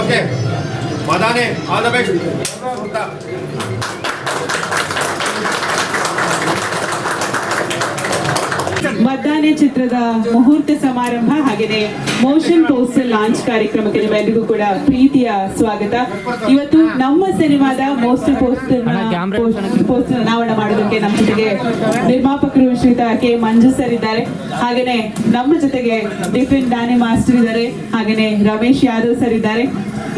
Okay Madane all the best Maddane ಚಿತ್ರದ ಮುಹೂರ್ತ ಸಮಾರಂಭ ಹಾಗೆಯೇ ಮೋಷನ್ ಪೋಸ್ಟರ್ ಲಾಂಚ್ ಕಾರ್ಯಕ್ರಮಕ್ಕೆ ನಿಮ್ಮೆಲ್ಲರಿಗೂ ಕೂಡ ಪ್ರೀತಿಯ ಸ್ವಾಗತ. ಇವತ್ತು ನಮ್ಮ ಸಿನಿಮಾದ ಮೋಸ್ಟರ್ ಪೋಸ್ಟರ್ ಪೋಸ್ಟರ್ ಅನಾವರಣ ಮಾಡೋದಕ್ಕೆ ನಮ್ಮ ಜೊತೆಗೆ ನಿರ್ಮಾಪಕರು ಶ್ರೀತ ಕೆ ಮಂಜು ಸರ್ ಇದ್ದಾರೆ. ಹಾಗೇನೆ ನಮ್ಮ ಜೊತೆಗೆ ಟಿಫಿನ್ ಡಾನಿ ಮಾಸ್ಟರ್ ಇದ್ದಾರೆ. ಹಾಗೇನೆ ರಮೇಶ್ ಯಾದವ್ ಸರ್ ಇದ್ದಾರೆ.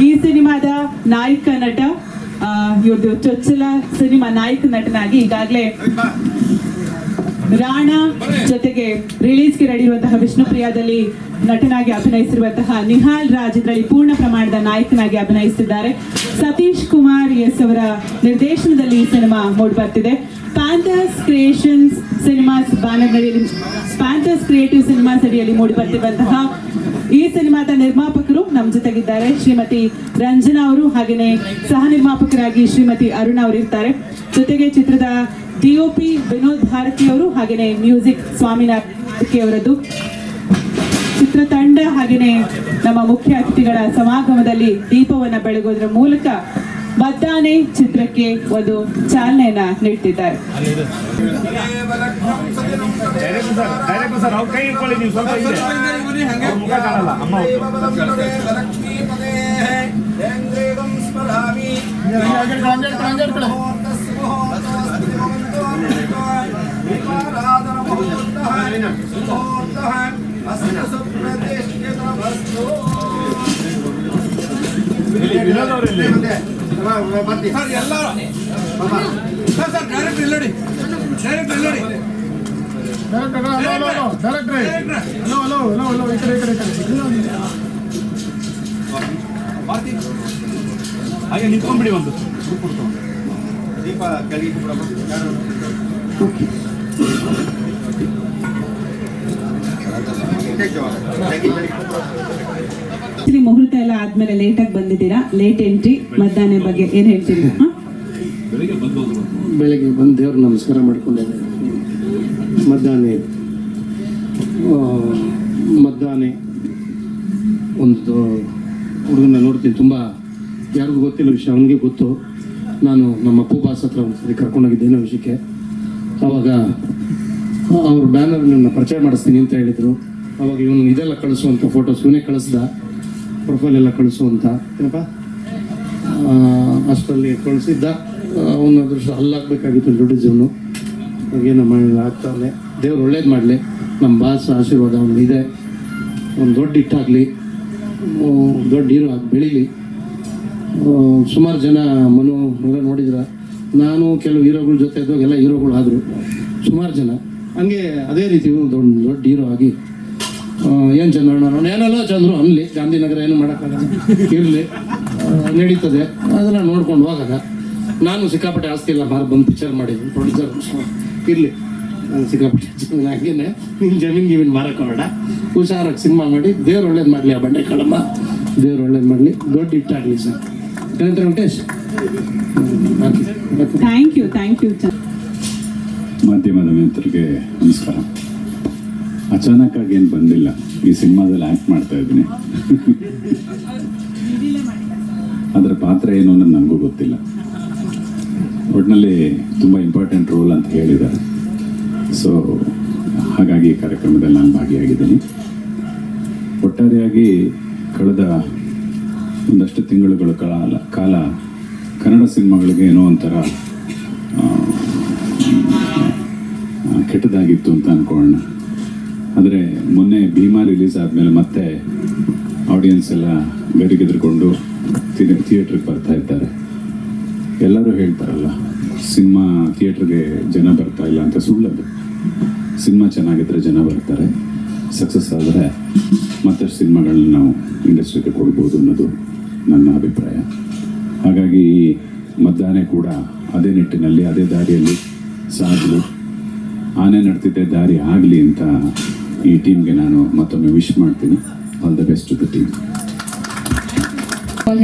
ಈ ಸಿನಿಮಾದ ನಾಯಕ ನಟ ಇವ್ರದ್ದು ಚೊಚ್ಚಲ ಸಿನಿಮಾ ನಾಯಕ ನಟನಾಗಿ ಈಗಾಗಲೇ ರಾಣಾ ಜೊತೆಗೆ ರಿಲೀಸ್ಗೆ ರೆಡಿ ಇರುವಂತಹ ವಿಷ್ಣುಪ್ರಿಯಾದಲ್ಲಿ ನಟನಾಗಿ ಅಭಿನಯಿಸಿರುವಂತಹ ನಿಹಾಲ್ ರಾಜ್ ಇದರಲ್ಲಿ ಪೂರ್ಣ ಪ್ರಮಾಣದ ನಾಯಕನಾಗಿ ಅಭಿನಯಿಸಿದ್ದಾರೆ ಸತೀಶ್ ಕುಮಾರ್ ಎಸ್ ಅವರ ನಿರ್ದೇಶನದಲ್ಲಿ ಈ ಸಿನಿಮಾ ಮೂಡಿಬರ್ತಿದೆ ಪ್ಯಾಂಥರ್ಸ್ ಕ್ರಿಯೇಷನ್ಸ್ ಸಿನಿಮಾಸ್ ಬ್ಯಾನರ್ ಅಡಿಯಲ್ಲಿ ಪ್ಯಾಂಥರ್ಸ್ ಕ್ರಿಯೇಟಿವ್ ಸಿನಿಮಾಸ್ ಅಡಿಯಲ್ಲಿ ಮೂಡಿಬರ್ತಿರುವಂತಹ ಈ ಸಿನಿಮಾದ ನಿರ್ಮಾಪಕರು ನಮ್ಮ ಜೊತೆಗಿದ್ದಾರೆ. ಶ್ರೀಮತಿ ರಂಜನಾ ಅವರು ಹಾಗೆಯೇ ಸಹ ನಿರ್ಮಾಪಕರಾಗಿ ಶ್ರೀಮತಿ ಅರುಣ್ ಅವರು ಇರ್ತಾರೆ. ಜೊತೆಗೆ ಚಿತ್ರದ ಡಿಒಪಿ ವಿನೋದ್ ಭಾರತಿ ಅವರು ಹಾಗೆಯೇ ಮ್ಯೂಸಿಕ್ ಸ್ವಾಮಿನಾಥ್ ಅವರದ್ದು. ಚಿತ್ರತಂಡ ಹಾಗೆಯೇ ನಮ್ಮ ಮುಖ್ಯ ಅತಿಥಿಗಳ ಸಮಾಗಮದಲ್ಲಿ ದೀಪವನ್ನ ಬೆಳಗೋದ್ರ ಮೂಲಕ ಮದ್ದಾನೆ ಚಿತ್ರಕ್ಕೆ ಒಂದು ಚಾಲನೆಯನ್ನ ನೀಡ್ತಿದ್ದಾರೆ. ಸರ್ ಡೈರೆಕ್ಟ್ ಸರ್ ನೀವು ಸ್ವಲ್ಪ ಹಿಂದೆ ಅವ್ರ ಮುಖ ಹಲೋ ಹಲೋ ಇಲ್ಲಿ ವಿನೋದ್ ಅವ್ರು ಇಲ್ಲಿ ಸರ್ ಎಲ್ಲರೂ ಸರ್ ಸರ್ ಡೈರೆಕ್ಟ್ ಎಲ್ಲಡಿ ಡೈರೆಕ್ಟ್ ಎಲ್ಲಡಿ ಹಾಗೆ ನಿಂತ್ಕೊಂಡ್ಬಿಡಿ ಒಂದು ದೀಪ ಕೆಳಗೆ. ಯಾರು? ಕೆಳಗೆ. ಮುಹೂರ್ತ ಎಲ್ಲ ಆದ್ಮೇಲೆ ಲೇಟ್ ಆಗಿ ಬಂದಿದ್ದೀರಾ? ಲೇಟ್ ಎಂಟ್ರಿ ಮಧ್ಯಾಹ್ನ ಬಗ್ಗೆ ಏನ್ ಹೇಳ್ತೀರಿ? ಬೆಳಿಗ್ಗೆ ಬಂದು ದೇವ್ರಿಗೆ ನಮಸ್ಕಾರ ಮಾಡ್ಕೊಂಡಿದ್ದೆ ಮಧ್ಯಾಹ್ನ ಮಧ್ಯಾಹ್ನ ಒಂದು ಹುಡುಗನ ನೋಡ್ತೀನಿ, ತುಂಬ ಯಾರಿಗೂ ಗೊತ್ತಿಲ್ಲ ವಿಷಯ, ಅವನಿಗೆ ಗೊತ್ತು. ನಾನು ನಮ್ಮ ಅಪ್ಪು ಬಾಸ್ ಹತ್ರ ಒಂದು ಸರಿ ವಿಷಯಕ್ಕೆ. ಆವಾಗ ಅವ್ರ ಬ್ಯಾನರ್ ನನ್ನ ಪರಿಚಯ ಮಾಡಿಸ್ತೀನಿ ಅಂತ ಹೇಳಿದರು. ಅವಾಗ ಇವನು ಇದೆಲ್ಲ ಕಳಿಸುವಂಥ ಫೋಟೋಸ್ ಇವನೇ ಕಳಿಸ್ದ. ಪ್ರೊಫೈಲ್ ಎಲ್ಲ ಕಳಿಸುವಂತ. ಏನಪ್ಪ? ಅಷ್ಟರಲ್ಲಿ ಕಳಿಸಿದ್ದ. ಅವನ ಅದೃಷ್ಟ ಅಲ್ಲಾಗಬೇಕಾಗಿತ್ತು ದೊಡ್ಡ ಜೀವನು ಏನು ಮಾಡಿಲ್ಲ ಆಗ್ತಾನೆ ದೇವ್ರು ಒಳ್ಳೇದು ಮಾಡಲಿ. ನಮ್ಮ ಬಾಸ್ ಆಶೀರ್ವಾದ ಅವನಿಗೆ ಇದೆ. ಒಂದು ದೊಡ್ಡ ಹಿಟ್ಟಾಗಲಿ. ದೊಡ್ಡ ಹೀರೋ ಆಗಿ ಬೆಳೀಲಿ. ಸುಮಾರು ಜನ ಮನು ಎಲ್ಲ ನೋಡಿದ್ರ. ನಾನು ಕೆಲವು ಹೀರೋಗಳ ಜೊತೆ ಇದ್ದಾಗ ಎಲ್ಲ ಹೀರೋಗಳು ಆದರು. ಸುಮಾರು ಜನ. ಹಂಗೆ ಅದೇ ರೀತಿ ದೊಡ್ಡ ದೊಡ್ಡ ಹೀರೋ ಆಗಿ ಏನು ಚಂದ್ರಣ್ಣ ನಾನು? ಏನಲ್ಲ ಚಂದ್ರು ಅನ್ಲಿ ಗಾಂಧಿನಗರ ಏನು ಮಾಡೋಕ್ಕಾಗಲ್ಲ. ಇರಲಿ. ನಡೀತದೆ. ಅದನ್ನು ನೋಡ್ಕೊಂಡು ಹೋಗಾಗ ನಾನು ಸಿಕ್ಕಾಪಟ್ಟೆ ಆಸ್ತಿ ಇಲ್ಲ ಮಾರು ಬಂದು ಪಿಕ್ಚರ್ ಮಾಡಿದ್ವಿ ಪ್ರೊಡ್ಯೂಸರ್ ಇರಲಿ. ನಾನು ಸಿಕ್ಕಾಪಟ್ಟೆ ಹಾಗೇನೆ ಹಂಗೇನೆ. ಜಮೀನ್ ಜಮೀನು ಗಿಮೀನು ಮಾರಕ್ಕೆ ಬೇಡ ಹುಷಾರಾಗಿ ಸಿನಿಮಾ ಮಾಡಿ. ದೇವ್ರು ಒಳ್ಳೇದು ಮಾಡಲಿ ಆ ಬಂಡೆ ಕಳಮ್ಮ ದೇವ್ರು ಒಳ್ಳೇದು ಮಾಡಲಿ. ದೊಡ್ಡ ಹಿಟ್ಟಾಗಲಿ ಸರ್. ಏನಂತ Venkatesh. Thank you thank you ಮಾಧ್ಯಮದ ಮಿತ್ರರಿಗೆ ನಮಸ್ಕಾರ. ಅಚಾನಕ್ಕಾಗಿ ಏನು ಬಂದಿಲ್ಲ. ಈ ಸಿನಿಮಾದಲ್ಲಿ ಆ್ಯಕ್ಟ್ ಮಾಡ್ತಾ ಇದ್ದೀನಿ. ಅದರ ಪಾತ್ರ ಏನು ಅನ್ನೋದು ನನಗೂ ಗೊತ್ತಿಲ್ಲ. ಒಟ್ಟಿನಲ್ಲಿ ತುಂಬ ಇಂಪಾರ್ಟೆಂಟ್ ರೋಲ್ ಅಂತ ಹೇಳಿದ್ದಾರೆ. ಸೊ ಹಾಗಾಗಿ ಕಾರ್ಯಕ್ರಮದಲ್ಲಿ ನಾನು ಭಾಗಿಯಾಗಿದ್ದೀನಿ. ಒಟ್ಟಾರೆಯಾಗಿ ಕಳೆದ ಒಂದಷ್ಟು ತಿಂಗಳುಗಳ ಕಾಲ ಕಾಲ ಕನ್ನಡ ಸಿನಿಮಾಗಳಿಗೆ ಏನೋ ಒಂಥರ ಕೆಟ್ಟದಾಗಿತ್ತು ಅಂತ ಅನ್ಕೊಳ್ಳೋಣ. ಆದರೆ ಮೊನ್ನೆ ಭೀಮಾ ರಿಲೀಸ್ ಆದಮೇಲೆ ಮತ್ತೆ ಆಡಿಯನ್ಸ್ ಎಲ್ಲ ಗರಿಗೆದ್ರುಕೊಂಡು ಥಿಯೇಟ್ರಿಗೆ ಬರ್ತಾ ಇದ್ದಾರೆ. ಎಲ್ಲರೂ ಹೇಳ್ತಾರಲ್ಲ, ಸಿನಿಮಾ ಥಿಯೇಟ್ರಿಗೆ ಜನ ಬರ್ತಾ ಇಲ್ಲ ಅಂತ ಸುಳ್ಳದು. ಸಿನಿಮಾ ಚೆನ್ನಾಗಿದ್ರೆ ಜನ ಬರ್ತಾರೆ. ಸಕ್ಸಸ್ ಆದರೆ ಮತ್ತಷ್ಟು ಸಿನಿಮಾಗಳನ್ನ ನಾವು ಇಂಡಸ್ಟ್ರಿಗೆ ಕೊಡ್ಬೋದು ಅನ್ನೋದು ನನ್ನ ಅಭಿಪ್ರಾಯ. ಹಾಗಾಗಿ ಮಧ್ಯಾಹ್ನ ಕೂಡ ಅದೇ ನಿಟ್ಟಿನಲ್ಲಿ, ಅದೇ ದಾರಿಯಲ್ಲಿ ಸಾಗಲು ಆನೆ ನಡ್ತಿದ್ದೆ, ದಾರಿ ಆಗಲಿ ಅಂತ ಈ ಟೀಮ್ಗೆ ನಾನು ಮತ್ತೊಮ್ಮೆ ವಿಶ್ ಮಾಡ್ತೀನಿ. All the best to team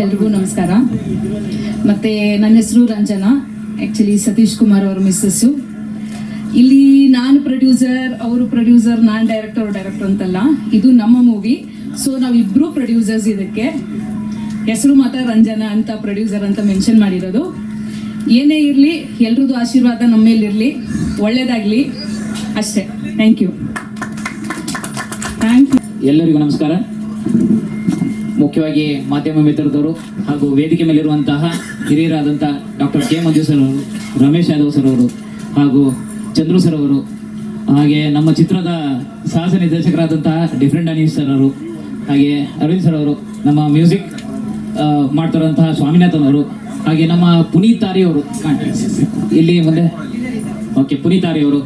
ಎಲ್ರಿಗೂ ನಮಸ್ಕಾರ. ಮತ್ತೆ ನನ್ನ ಹೆಸರು ರಂಜನಾ. ಆ್ಯಕ್ಚುಲಿ ಸತೀಶ್ ಕುಮಾರ್ ಅವರ ಮಿಸ್ಸಸ್ಸು. ಇಲ್ಲಿ ನಾನು ಪ್ರೊಡ್ಯೂಸರ್ ಅವರು ಪ್ರೊಡ್ಯೂಸರ್ ನಾನು ಡೈರೆಕ್ಟರ್ ಡೈರೆಕ್ಟರ್ ಅಂತಲ್ಲ, ಇದು ನಮ್ಮ ಮೂವಿ ಸೊ ನಾವಿಬ್ರು ಪ್ರೊಡ್ಯೂಸರ್ಸ್ ಇದಕ್ಕೆ. ಹೆಸರು ಮಾತ್ರ ರಂಜನಾ ಅಂತ ಪ್ರೊಡ್ಯೂಸರ್ ಅಂತ ಮೆನ್ಷನ್ ಮಾಡಿರೋದು. ಏನೇ ಇರಲಿ, ಎಲ್ರದ್ದು ಆಶೀರ್ವಾದ ನಮ್ಮ ಮೇಲಿರಲಿ ಅಷ್ಟೇ. ಥ್ಯಾಂಕ್ ಯು ಎಲ್ಲರಿಗೂ ನಮಸ್ಕಾರ. ಮುಖ್ಯವಾಗಿ ಮಾಧ್ಯಮ ಮಿತ್ರದವರು ಹಾಗೂ ವೇದಿಕೆ ಮೇಲಿರುವಂತಹ ಹಿರಿಯರಾದಂತಹ ಡಾಕ್ಟರ್ ಕೆ ಮಂಜು ಸರ್ ಅವರು, ರಮೇಶ್ ಯಾದವ್ ಸರ್ ಅವರು ಹಾಗೂ ಚಂದ್ರು ಸರ್ ಅವರು, ಹಾಗೆ ನಮ್ಮ ಚಿತ್ರದ ಸಾಹಸ ನಿರ್ದೇಶಕರಾದಂತಹ ಡಿಫ್ರೆಂಟ್ ಅನೀಸ್ ಸರ್ ಅವರು, ಹಾಗೆ ಅರವಿಂದ್ ಸರ್ ಅವರು, ನಮ್ಮ ಮ್ಯೂಸಿಕ್ ಮಾಡ್ತಿರುವಂತಹ ಸ್ವಾಮಿನಾಥನ್ ಅವರು, ಹಾಗೆ ನಮ್ಮ ಪುನೀತ್ ಅವರು. ಇಲ್ಲಿ ಮುಂದೆ. ಓಕೆ, ಪುನೀತ್ ಅವರು.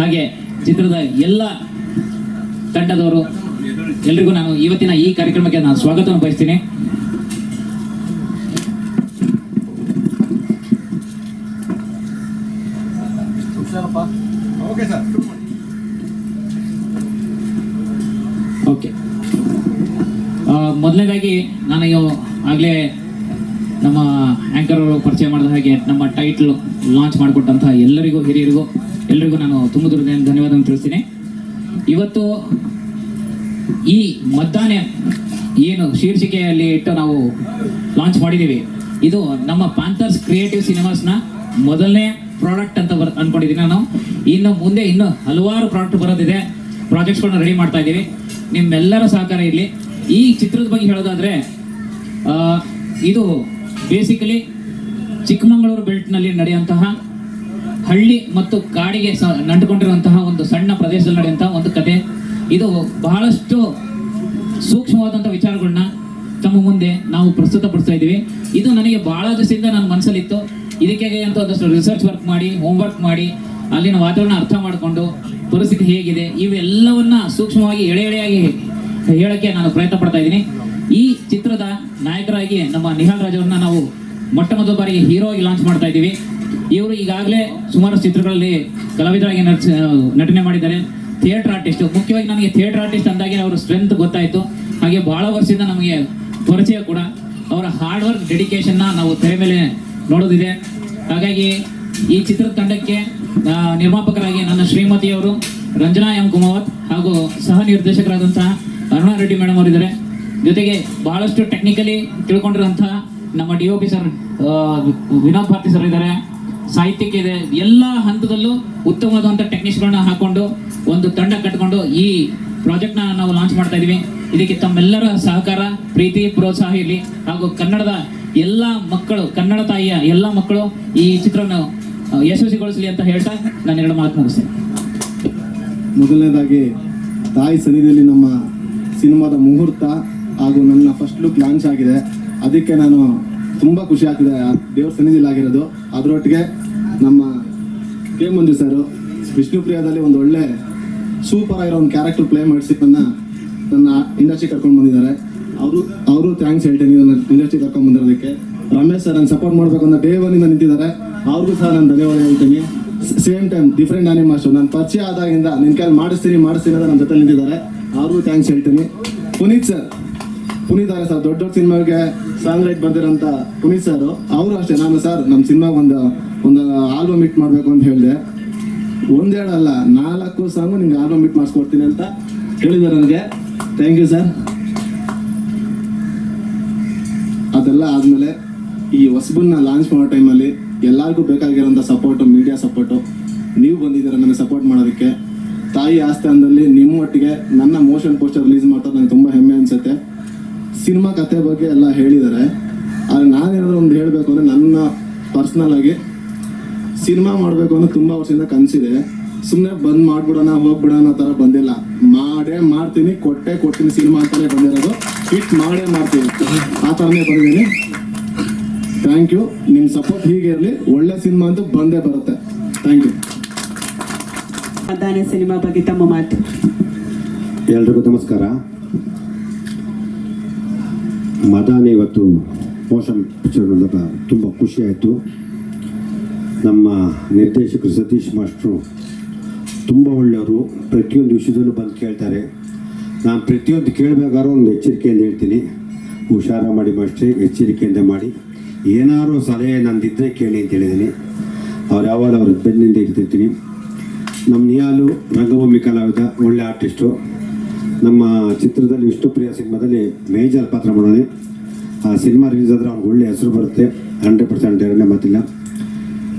ಹಾಗೆ ಚಿತ್ರದ ಎಲ್ಲ ತಂಡದವರು ಎಲ್ರಿಗೂ ನಾನು ಇವತ್ತಿನ ಈ ಕಾರ್ಯಕ್ರಮಕ್ಕೆ ನಾನು ಸ್ವಾಗತವನ್ನು ಬಯಸ್ತೀನಿ. ಓಕೆ ಮೊದಲನೇದಾಗಿ ನಾನು ಆಗಲೇ ನಮ್ಮ ಆ್ಯಂಕರ್ ಅವರು ಪರಿಚಯ ಮಾಡಿದ ಹಾಗೆ ನಮ್ಮ ಟೈಟ್ಲು ಲಾಂಚ್ ಮಾಡಿಕೊಟ್ಟಂತಹ ಎಲ್ಲರಿಗೂ ಹಿರಿಯರಿಗೂ ಎಲ್ಲರಿಗೂ ನಾನು ತುಂಬ ದೂರದಿಂದ ಧನ್ಯವಾದವನ್ನು ತಿಳಿಸ್ತೀನಿ. ಇವತ್ತು ಈ ಮತದಾನ ಏನು ಶೀರ್ಷಿಕೆಯಲ್ಲಿ ಇಟ್ಟು ನಾವು ಲಾಂಚ್ ಮಾಡಿದ್ದೀವಿ. ಇದು ನಮ್ಮ ಪ್ಯಾಂಥರ್ಸ್ ಕ್ರಿಯೇಟಿವ್ ಸಿನಿಮಾಸ್ನ ಮೊದಲನೇ ಪ್ರಾಡಕ್ಟ್ ಅಂತ ಬರ್ ಅಂದ್ಕೊಂಡಿದ್ದೀನಿ ನಾನು. ಇನ್ನು ಮುಂದೆ ಇನ್ನು ಹಲವಾರು ಪ್ರಾಡಕ್ಟ್ ಬರೋದಿದೆ. ಪ್ರಾಜೆಕ್ಟ್ಸ್ಗಳನ್ನ ರೆಡಿ ಮಾಡ್ತಾ ಇದ್ದೀವಿ. ನಿಮ್ಮೆಲ್ಲರ ಸಹಕಾರ ಇರಲಿ. ಈ ಚಿತ್ರದ ಬಗ್ಗೆ ಹೇಳೋದಾದ್ರೆ ಇದು ಬೇಸಿಕಲಿ ಚಿಕ್ಕಮಗಳೂರು ಬೆಲ್ಟ್ನಲ್ಲಿ ನಡೆಯುವಂತಹ ಹಳ್ಳಿ ಮತ್ತು ಕಾಡಿಗೆ ನಂಟುಕೊಂಡಿರುವಂತಹ ಒಂದು ಸಣ್ಣ ಪ್ರದೇಶದಲ್ಲಿ ನಡೆಯುವಂತಹ ಒಂದು ಕತೆ. ಇದು ಬಹಳಷ್ಟು ಸೂಕ್ಷ್ಮವಾದಂಥ ವಿಚಾರಗಳನ್ನ ತಮ್ಮ ಮುಂದೆ ನಾವು ಪ್ರಸ್ತುತಪಡಿಸ್ತಾ ಇದ್ದೀವಿ. ಇದು ನನಗೆ ಬಹಳ ದಿವಸದಿಂದ ನನ್ನ ಮನಸ್ಸಲ್ಲಿತ್ತು. ಇದಕ್ಕೆ ಅಂತ ಒಂದಷ್ಟು ರಿಸರ್ಚ್ ವರ್ಕ್ ಮಾಡಿ ಹೋಮ್ವರ್ಕ್ ಮಾಡಿ, ಅಲ್ಲಿನ ವಾತಾವರಣ ಅರ್ಥ ಮಾಡಿಕೊಂಡು ಪರಿಸ್ಥಿತಿ ಹೇಗಿದೆ, ಇವೆಲ್ಲವನ್ನ ಸೂಕ್ಷ್ಮವಾಗಿ ಎಳೆ ಎಳೆಯಾಗಿ ಹೇಳಕ್ಕೆ ನಾನು ಪ್ರಯತ್ನ ಪಡ್ತಾ ಇದ್ದೀನಿ. ಈ ಚಿತ್ರದ ನಾಯಕರಾಗಿ ನಮ್ಮ ನಿಹಾಲ್ ರಾಜ್ ನಾವು ಮೊಟ್ಟ ಮೊದಲ ಬಾರಿಗೆ ಹೀರೋ ಆಗಿ ಲಾಂಚ್ ಮಾಡ್ತಾ ಇದ್ದೀವಿ. ಇವರು ಈಗಾಗಲೇ ಸುಮಾರು ಚಿತ್ರಗಳಲ್ಲಿ ಕಲಾವಿದರಾಗಿ ನಟನೆ ಮಾಡಿದ್ದಾರೆ. Theatre artist. ಮುಖ್ಯವಾಗಿ ನನಗೆ ಥಿಯೇಟರ್ ಆರ್ಟಿಸ್ಟ್ ಅಂದಾಗ ಅವರ ಸ್ಟ್ರೆಂತ್ ಗೊತ್ತಾಯಿತು. ಹಾಗೆ ಬಹಳ ವರ್ಷದಿಂದ ನಮಗೆ ಪರಿಚಯ ಕೂಡ. ಅವರ ಹಾರ್ಡ್ ವರ್ಕ್ ಡೆಡಿಕೇಶನ್ನ ನಾವು ತೆರೆ ಮೇಲೆ ನೋಡೋದಿದೆ. ಹಾಗಾಗಿ ಈ ಚಿತ್ರದ ತಂಡಕ್ಕೆ ನಿರ್ಮಾಪಕರಾಗಿ ನನ್ನ ಶ್ರೀಮತಿಯವರು ರಂಜನಾ ಎಂ ಕುಮಾವತ್ ಹಾಗೂ ಸಹ ನಿರ್ದೇಶಕರಾದಂತಹ ಅರುಣಾ ರೆಡ್ಡಿ ಮೇಡಮ್ ಅವರಿದ್ದಾರೆ. ಜೊತೆಗೆ ಬಹಳಷ್ಟು ಟೆಕ್ನಿಕಲಿ ತಿಳ್ಕೊಂಡಿರುವಂತಹ ನಮ್ಮ D sir Vinod Bharati sir ಇದ್ದಾರೆ. ಸಾಹಿತ್ಯಕ್ಕೆ ಇದೆ ಎಲ್ಲ ಹಂತದಲ್ಲೂ ಉತ್ತಮವಾದಂಥ ಟೆಕ್ನಿಕ್ಸ್ಗಳನ್ನ ಹಾಕೊಂಡು ಒಂದು ತಂಡ ಕಟ್ಕೊಂಡು ಈ ಪ್ರಾಜೆಕ್ಟ್ನ ನಾವು ಲಾಂಚ್ ಮಾಡ್ತಾ ಇದೀವಿ. ಇದಕ್ಕೆ ತಮ್ಮೆಲ್ಲರ ಸಹಕಾರ, ಪ್ರೀತಿ, ಪ್ರೋತ್ಸಾಹ ಇರಲಿ. ಹಾಗೂ ಕನ್ನಡದ ಎಲ್ಲ ಮಕ್ಕಳು, ಕನ್ನಡ ತಾಯಿಯ ಎಲ್ಲ ಮಕ್ಕಳು ಈ ಚಿತ್ರವನ್ನು ಯಶಸ್ವಿಗೊಳಿಸಲಿ ಅಂತ ಹೇಳ್ತಾ ನಾನು ಎರಡು ಮಾತು ಮುಗಿಸ್ತೇನೆ. ಮೊದಲನೇದಾಗಿ, ತಾಯಿ ಸನ್ನಿಧಿಯಲ್ಲಿ ನಮ್ಮ ಸಿನಿಮಾದ ಮುಹೂರ್ತ ಹಾಗೂ ನನ್ನ ಫಸ್ಟ್ ಲುಕ್ ಲಾಂಚ್ ಆಗಿದೆ. ಅದಕ್ಕೆ ನಾನು ತುಂಬ ಖುಷಿ ಆಗ್ತಿದೆ. ದೇವ್ರ ಸನ್ನಿಧಿಯಲ್ಲಿ ಆಗಿರೋದು. ಅದರೊಟ್ಟಿಗೆ ನಮ್ಮ ಕೆ ಮಂಜು ಸರ್ ವಿಷ್ಣುಪ್ರಿಯಾದಲ್ಲಿ ಒಂದು ಒಳ್ಳೆ ಸೂಪರ್ ಆಗಿರೋ ಒಂದು ಕ್ಯಾರೆಕ್ಟರ್ ಪ್ಲೇ ಮಾಡಿಸಿದ್ದನ್ನು ನನ್ನ ಇಂಡಸ್ಟ್ರಿ ಕರ್ಕೊಂಡು ಬಂದಿದ್ದಾರೆ. ಅವರು ಅವರು ಥ್ಯಾಂಕ್ಸ್ ಹೇಳ್ತೀನಿ ನನ್ನ ಇಂಡಸ್ಟ್ರಿ ಕರ್ಕೊಂಡು ಬಂದಿರೋದಕ್ಕೆ. ರಮೇಶ್ ಸರ್ ನಾನು ಸಪೋರ್ಟ್ ಮಾಡಬೇಕು ಅಂತ ಡೇ ಒನ್ನಿಂದ ನಿಂತಿದ್ದಾರೆ. ಅವ್ರಿಗೂ ಸಹ ನಾನು ಧನ್ಯವಾದ ಹೇಳ್ತೀನಿ. ಸೇಮ್ ಟೈಮ್ ಡಿಫ್ರೆಂಟ್ ಆನಿಮಾಸ್ಟರ್ ನಾನು ಪರಿಚಯ ಆದಾಗಿಂದ ನಿನ್ನ ಕೈಲಿ ಮಾಡಿಸ್ತೀನಿ ಮಾಡಿಸ್ತೀನಿ ಅಂತ ನನ್ನ ಜೊತೆ ನಿಂತಿದ್ದಾರೆ. ಅವ್ರಿಗೂ ಥ್ಯಾಂಕ್ಸ್ ಹೇಳ್ತೀನಿ. ಪುನೀತ್ ಸರ್ ಪುನೀತ್ ಅವರೇ ಸರ್ ದೊಡ್ಡ ದೊಡ್ಡ ಸಿನಿಮಾಗೆ ಸಾಂಗ್ ರೈಟ್ ಬಂದಿರೋಂಥ ಪುನೀತ್ ಸರ್. ಅವರು ಅಷ್ಟೇ, ನಾನು ಸರ್ ನಮ್ಮ ಸಿನಿಮಾಗೆ ಒಂದು ಒಂದು ಆಲ್ಬಮ್ ಇಟ್ ಮಾಡಬೇಕು ಅಂತ ಹೇಳಿದೆ. ಒಂದೇಳಲ್ಲ ನಾಲ್ಕು ಸಾಂಗು ನಿಮ್ಗೆ ಆಲ್ಬಮ್ ಇಟ್ ಮಾಡಿಸ್ಕೊಡ್ತೀನಿ ಅಂತ ಹೇಳಿದ್ದಾರೆ ನನಗೆ. ಥ್ಯಾಂಕ್ ಯು ಸರ್ ಅದೆಲ್ಲ ಆದಮೇಲೆ ಈ ಹೊಸಬನ್ನ ಲಾಂಚ್ ಮಾಡೋ ಟೈಮಲ್ಲಿ ಎಲ್ಲರಿಗೂ ಬೇಕಾಗಿರೋಂಥ ಸಪೋರ್ಟು ಮೀಡಿಯಾ ಸಪೋರ್ಟು ನೀವು ಬಂದಿದ್ದೀರ ನನಗೆ ಸಪೋರ್ಟ್ ಮಾಡೋದಕ್ಕೆ. ತಾಯಿ ಆಸ್ಥಾನದಲ್ಲಿ ನಿಮ್ಮ ಒಟ್ಟಿಗೆ ನನ್ನ ಮೋಷನ್ ಪೋಸ್ಟರ್ ರಿಲೀಸ್ ಮಾಡ್ತಾ ನನಗೆ ತುಂಬ ಹೆಮ್ಮೆ ಅನಿಸುತ್ತೆ. ಸಿನಿಮಾ ಕತೆ ಬಗ್ಗೆ ಎಲ್ಲ ಹೇಳಿದ್ದಾರೆ. ಆದರೆ ನಾನೇನಾದರೂ ಒಂದು ಹೇಳಬೇಕು ಅಂದರೆ ನನ್ನ ಪರ್ಸ್ನಲ್ ಆಗಿ ಸಿನಿಮಾ ಮಾಡಬೇಕು ಅನ್ನೋ ತುಂಬ ವರ್ಷದಿಂದ ಕನಸಿದೆ. ಸುಮ್ಮನೆ ಬಂದ್ ಮಾಡ್ಬಿಡೋಣ ಹೋಗ್ಬಿಡೋಣ ಥರ ಬಂದಿಲ್ಲ. ಮಾಡೇ ಮಾಡ್ತೀನಿ ಕೊಟ್ಟೆ ಕೊಡ್ತೀನಿ ಸಿನಿಮಾ ಅಂತಾನೆ ಬಂದಿರೋದು. ಹಿಟ್ ಮಾಡೇ ಮಾಡ್ತೀನಿ. ಆ ಥರನೇ ಬಂದಿದ್ದೀನಿ. ಥ್ಯಾಂಕ್ ಯು ನಿಮ್ಮ ಸಪೋರ್ಟ್ ಹೀಗೆ ಇರಲಿ. ಒಳ್ಳೆ ಸಿನಿಮಾ ಅಂತೂ ಬಂದೇ ಬರುತ್ತೆ. ಥ್ಯಾಂಕ್ ಯು ಸಿನಿಮಾ ಬಗ್ಗೆ ತಮ್ಮ ಮಾತು. ಎಲ್ರಿಗೂ ನಮಸ್ಕಾರ. ಮದಾನೆ ಇವತ್ತು ಮೋಷನ್ ಪಿಕ್ಚರ್ ನೋಡಿದಾಗ ತುಂಬ ಖುಷಿಯಾಯಿತು ನಮ್ಮ ನಿರ್ದೇಶಕರು ಸತೀಶ್ ಮಾಸ್ಟ್ರು ತುಂಬ ಒಳ್ಳೆಯವರು. ಪ್ರತಿಯೊಂದು ವಿಷಯದಲ್ಲೂ ಬಂದು ಕೇಳ್ತಾರೆ. ನಾನು ಪ್ರತಿಯೊಂದು ಕೇಳಬೇಕಾದ್ರೂ ಒಂದು ಎಚ್ಚರಿಕೆಯಿಂದ ಹೇಳ್ತೀನಿ. ಹುಷಾರ ಮಾಡಿ ಮಾಸ್ಟ್ರಿ ಎಚ್ಚರಿಕೆಯಿಂದ ಮಾಡಿ. ಏನಾದ್ರು ಸಲಹೆ ನಂದಿದ್ದರೆ ಕೇಳಿ ಅಂತ ಹೇಳಿದ್ದೀನಿ. ಅವ್ರು ಯಾವಾಗ ಅವ್ರ ಬೆನ್ನಿಂದ ಇರ್ತಿರ್ತೀನಿ ನಮ್ಮ ನಿಯಾಲು ರಂಗಭೂಮಿ ಕಲಾವಿದ, ಒಳ್ಳೆ ಆರ್ಟಿಸ್ಟು. ನಮ್ಮ ಚಿತ್ರದಲ್ಲಿ ವಿಷ್ಣುಪ್ರಿಯ ಸಿನಿಮಾದಲ್ಲಿ ಮೇಜರ್ ಪಾತ್ರ ಮಾಡೋಣ ಆ ಸಿನಿಮಾ ರಿಲೀಸ್ ಆದರೆ ಅವ್ನಿಗೆ ಒಳ್ಳೆ ಹೆಸರು ಬರುತ್ತೆ. ಹಂಡ್ರೆಡ್ ಪರ್ಸೆಂಟ್ ಎರಡನೇ ಮಾತಿಲ್ಲ.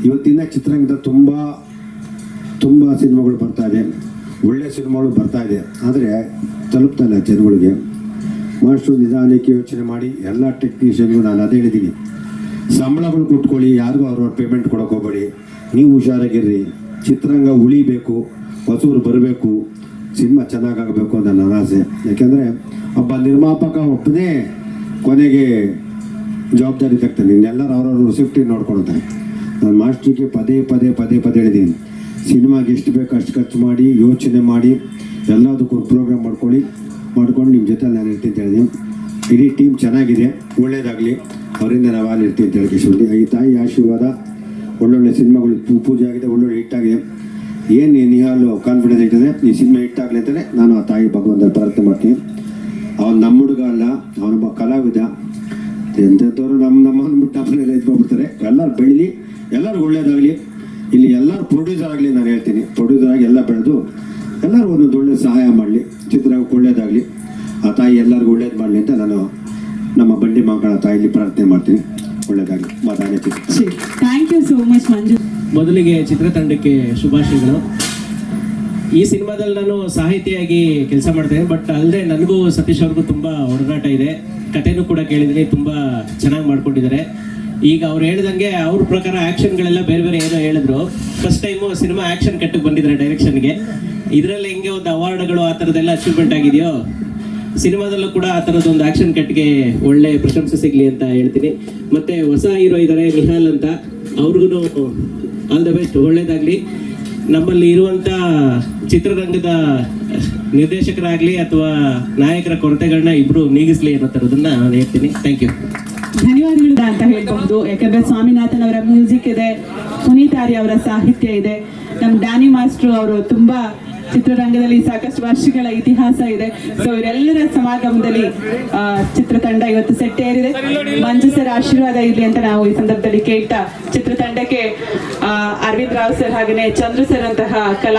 ಇವತ್ತಿನ ಚಿತ್ರರಂಗದ ತುಂಬ ತುಂಬ ಸಿನಿಮಾಗಳು ಬರ್ತಾ ಇದೆ. ಒಳ್ಳೆ ಸಿನಿಮಾಗಳು ಬರ್ತಾ ಇದೆ. ಆದರೆ ತಲುಪ್ತಾ ಇಲ್ಲ ಜನಗಳಿಗೆ. ಮಾಸ್ಟ್ರು ನಿಧಾನಕ್ಕೆ ಯೋಚನೆ ಮಾಡಿ ಎಲ್ಲ ಟೆಕ್ನಿಷಿಯನ್ಗೂ ನಾನು ಅದೇ ಹೇಳಿದ್ದೀನಿ. ಸಂಬಳಗಳು ಕೊಟ್ಕೊಳ್ಳಿ, ಯಾರಿಗೂ ಅವ್ರವ್ರ ಪೇಮೆಂಟ್ ಕೊಡೋಕೆ ಹೋಗಬೇಡಿ. ನೀವು ಹುಷಾರಾಗಿರ್ರಿ. ಚಿತ್ರರಂಗ ಉಳಿಬೇಕು, ಹೊಸೂರು ಬರಬೇಕು. ಸಿನಿಮಾ ಚೆನ್ನಾಗಾಗಬೇಕು ಅಂತ ನನ್ನ ಆಸೆ. ಯಾಕೆಂದರೆ ಒಬ್ಬ ನಿರ್ಮಾಪಕ ಒಬ್ಬನೇ ಕೊನೆಗೆ ಜವಾಬ್ದಾರಿ ತಗ್ತಾನೆ. ಇನ್ನೆಲ್ಲರೂ ಅವ್ರವ್ರ ಸೇಫ್ಟಿ ನೋಡ್ಕೊಳ್ತಾರೆ. ನಾನು ಮಾಸ್ಟ್ರಿಗೆ ಪದೇ ಪದೇ ಪದೇ ಪದೇ ಹೇಳಿದ್ದೀನಿ, ಸಿನಿಮಾಗೆ ಎಷ್ಟು ಬೇಕು ಅಷ್ಟು ಖರ್ಚು ಮಾಡಿ, ಯೋಚನೆ ಮಾಡಿ, ಎಲ್ಲದಕ್ಕೂ ಪ್ರೋಗ್ರಾಮ್ ಮಾಡ್ಕೊಳ್ಳಿ. ಮಾಡ್ಕೊಂಡು ನಿಮ್ಮ ಜೊತೆ ನಾನು ಇರ್ತೀನಿ ಅಂತ ಹೇಳಿದ್ದೀನಿ. ಇಡೀ ಟೀಮ್ ಚೆನ್ನಾಗಿದೆ, ಒಳ್ಳೇದಾಗಲಿ. ಅವರಿಂದ ನಾವು ಅಲ್ಲಿ ಇರ್ತೀವಿ ಅಂತ ಹೇಳಿ ಈ ತಾಯಿ ಆಶೀರ್ವಾದ, ಒಳ್ಳೊಳ್ಳೆ ಸಿನಿಮಾಗಳು ಪೂಜೆ ಆಗಿದೆ, ಒಳ್ಳೊಳ್ಳೆ ಹಿಟ್ಟಾಗಿದೆ ಏನು ನಿಹಾಲು ಕಾನ್ಫಿಡೆನ್ಸ್ ಇಟ್ಟಿದೆ? ಈ ಸಿನಿಮಾ ಅಂತಲೇ ನಾನು ಆ ತಾಯಿ ಭಗವಂತನ ಪ್ರಾರ್ಥನೆ ಮಾಡ್ತೀನಿ. ಅವನು ನಮ್ಮ ಹುಡುಗ ಅಲ್ಲ ಅವನೊಬ್ಬ ಕಲಾವಿದ. ಎಂಥವ್ರು ನಮ್ಮ ನಮ್ಮ ಅಂದ್ಬಿಟ್ಟು ನಮ್ಮನೆಲ್ಲ ಎತ್ಕೊಂಡ್ಬಿಡ್ತಾರೆ ಎಲ್ಲರೂ ಬೆಳೀಲಿ ಎಲ್ಲರಿಗೂ ಒಳ್ಳೇದಾಗಲಿ. ಇಲ್ಲಿ ಎಲ್ಲರೂ ಪ್ರೊಡ್ಯೂಸರ್ ಆಗಲಿ ನಾನು ಹೇಳ್ತೀನಿ. ಪ್ರೊಡ್ಯೂಸರ್ ಆಗಿ ಎಲ್ಲ ಬೆಳೆದು ಎಲ್ಲರೂ ಒಂದೊಂದು ಒಳ್ಳೆ ಸಹಾಯ ಮಾಡಲಿ. ಚಿತ್ರಕ್ಕೆ ಒಳ್ಳೇದಾಗಲಿ. ಆ ತಾಯಿ ಎಲ್ಲರಿಗೂ ಒಳ್ಳೇದು ಮಾಡಲಿ ಅಂತ ನಾನು ನಮ್ಮ ಬಂಡಿ ಮಕ್ಕಳ ತಾಯಿಲಿ ಪ್ರಾರ್ಥನೆ ಮಾಡ್ತೀನಿ. ಒಳ್ಳೇದಾಗಲಿ. ಮಾತಾಡ್ತೀನಿ thank you so much Manju. ಮೊದಲಿಗೆ ಚಿತ್ರತಂಡಕ್ಕೆ ಶುಭಾಶಯಗಳು. ಈ ಸಿನಿಮಾದಲ್ಲಿ ನಾನು ಸಾಹಿತಿಯಾಗಿ ಕೆಲಸ ಮಾಡ್ತೇನೆ, ಬಟ್ ಅಲ್ಲದೆ ನನಗೂ ಸತೀಶ್ ಅವ್ರಿಗೂ ತುಂಬ ಒಡನಾಟ ಇದೆ. ಕಥೆನೂ ಕೂಡ ಕೇಳಿದ್ದೀನಿ, ತುಂಬ ಚೆನ್ನಾಗಿ ಮಾಡ್ಕೊಂಡಿದ್ದಾರೆ. ಈಗ ಅವ್ರು ಹೇಳ್ದಂಗೆ ಅವ್ರ ಪ್ರಕಾರ ಆ್ಯಕ್ಷನ್ಗಳೆಲ್ಲ ಬೇರೆ ಬೇರೆ ಏನೋ ಹೇಳಿದ್ರು. ಫಸ್ಟ್ ಟೈಮು ಸಿನಿಮಾ ಆ್ಯಕ್ಷನ್ ಕಟ್ಟಿಗೆ ಬಂದಿದ್ದಾರೆ ಡೈರೆಕ್ಷನ್ಗೆ. ಇದರಲ್ಲಿ ಹೆಂಗೆ ಒಂದು ಅವಾರ್ಡ್ಗಳು ಆ ಥರದ್ದೆಲ್ಲ ಅಚೀವ್ಮೆಂಟ್ ಆಗಿದೆಯೋ, ಸಿನಿಮಾದಲ್ಲೂ ಕೂಡ ಆ ಥರದ್ದು ಒಂದು ಆಕ್ಷನ್ ಕಟ್ಗೆ ಒಳ್ಳೆ ಪ್ರಶಂಸೆ ಸಿಗ್ಲಿ ಅಂತ ಹೇಳ್ತೀನಿ. ಮತ್ತೆ ಹೊಸ ಹೀರೋ ಇದ್ದಾರೆ ನಿಹಾಲ್ ಅಂತ. ಅವ್ರಿಗೂ ಆಲ್ ದ ಬೆಸ್ಟ್ ಒಳ್ಳೇದಾಗಲಿ. ನಮ್ಮಲ್ಲಿ ಇರುವಂತ ಚಿತ್ರರಂಗದ ನಿರ್ದೇಶಕರಾಗ್ಲಿ ಅಥವಾ ನಾಯಕರ ಕೊರತೆಗಳನ್ನ ಇಬ್ರು ನೀಗಿಸ್ಲಿ ಅನ್ನೋ ಥರದನ್ನ ನಾನು ಹೇಳ್ತೀನಿ. ಥ್ಯಾಂಕ್ ಯು ಧನ್ಯವಾದಗಳು ಅಂತ ಹೇಳ್ಬಹುದು. ಯಾಕಂದ್ರೆ ಸ್ವಾಮಿನಾಥನ್ ಅವರ ಮ್ಯೂಸಿಕ್ ಇದೆ ಪುನೀತಾರಿ ಅವರ ಸಾಹಿತ್ಯ ಇದೆ. ನಮ್ಮ ಡ್ಯಾನಿ ಮಾಸ್ಟ್ರು ಅವರು ತುಂಬಾ ಚಿತ್ರರಂಗದಲ್ಲಿ ಸಾಕಷ್ಟು ವರ್ಷಗಳ ಇತಿಹಾಸ ಇದೆ. ಸೊ ಇವರೆಲ್ಲರ ಸಮಾಗಮದಲ್ಲಿ ಚಿತ್ರತಂಡ ಇವತ್ತು ಸೆಟ್ಟೇರಿದೆ. ಮಂಜು ಸರ್ ಆಶೀರ್ವಾದ ಇರಲಿ ಅಂತ ನಾವು ಈ ಸಂದರ್ಭದಲ್ಲಿ ಕೇಳ್ತಾ ಚಿತ್ರತಂಡಕ್ಕೆ ಅರವಿಂದ್ ರಾವ್ ಸರ್ ಹಾಗೆಯೇ ಚಂದ್ರ ಸರ್ ಅಂತಹ ಕಲಾ